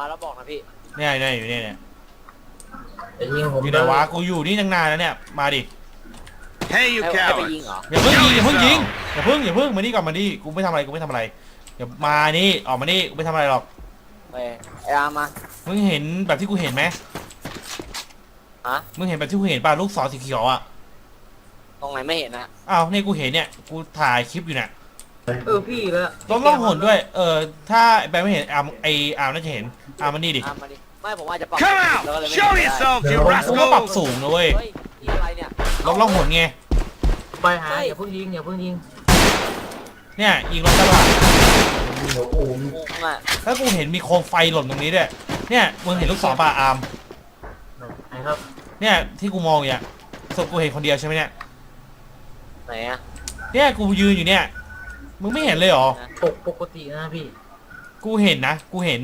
มาแล้วบอกนะพี่ เนี่ยเนี่ยอยู่เนี่ยเนี่ยไอ้ยิงผมอยู่ไหนวะกูอยู่นี่ตั้งนานแล้วเนี่ย มาดิ Hey, you ให้ให้ไป cowards! ยิงเหรอ อย่าเพิ่งยิงอย่าเพิ่งยิงอย่าเพิ่งอย่าเพิ่งมานี่ก่อนมานี่กูไม่ทำอะไรกูไม่ทำอะไรอย่ามานี่ออกมานี่กูไม่ทำอะไรหรอกไปไอ้อาร์มมา มึงเห็นแบบที่กูเห็นไหมฮะ มึงเห็นแบบที่กูเห็นป่ะลูกศรสีเขียวอะตรงไหนไม่เห็นนะอ้าวเนี่ยกูเห็นเนี่ยกูถ่ายคลิปอยู่เนี่ย เออพี่แล้วลองล่องหนด้วย เออถ้าแบงค์ไม่เห็นอาร์มไออาร์มน่าจะเห็นอาร์มมานี่ดิอาร์มมาดิไม่ผมอาจจะปรับ Come แล้วก็เลย out! ไม่ Show เห็นได้ yourselves, you กูก็ปรับ rascals! สูงนะเว้ยเฮ้ยนี่อะไรเนี่ย ลองล่องหนไง ไปหาอย่าเพิ่งยิงอย่าเพิ่งยิงเนี่ยยิงรถตลาดงงอะแล้วกูเห็นมีโคมไฟหล่นตรงนี้ด้วยเนี่ยมึงเห็นลูกศรป่ะอาร์มไหนครับเนี่ยที่กูมองเนี่ยศพกูเห็นคนเดียวใช่ไหมเนี่ยไหนอะเนี่ยกูยืนอยู่เนี่ย มึงไม่เห็นเลยเหรอ ปกปกตินะพี่ กูเห็นนะ กูเห็น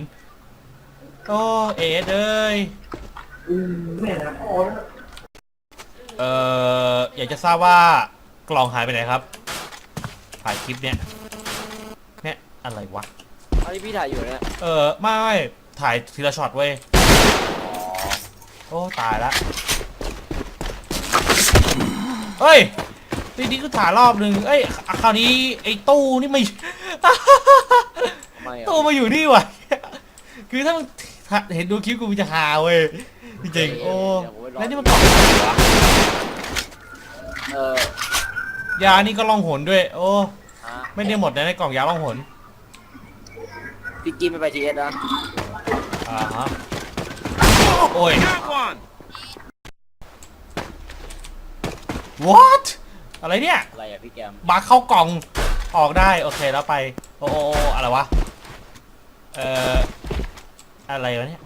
โอ้เอสเอ้ยเอ่อ อยากจะทราบว่ากล่องหายไปไหนครับ ถ่ายคลิปเนี่ย เนี่ย อะไรวะ อันนี้พี่ถ่ายอยู่เนี่ยเออไม่ไม่ถ่ายทีละช็อตเว้ย โอ้ ตายละ เฮ้ย ทีนี้ก็ถ่ายรอบหนึ่งเอ้ยคราวนี้ไอ้ตู้นี่ไม่ทำไมอะตู้มาอยู่นี่วะคือถ้ามึงเห็นดูคลิปกูมันจะฮาเว้ยจริงๆโอ้แล้วนี่มันกล่องอะไรวะเออยานี่ก็ล่องหนด้วย โอ้ฮะไม่ได้หมดนะในกล่องยาล่องหนพี่กินไม่ไปทีเอสนะอ่าฮะโอ้ย Got one! what อะไรเนี่ย อะไรอะพี่แกมบักเข้ากล่อง ออกได้ โอเคแล้วไป โอ้โอโอ้อะไรวะ เอ่อ อะไรวะเนี่ย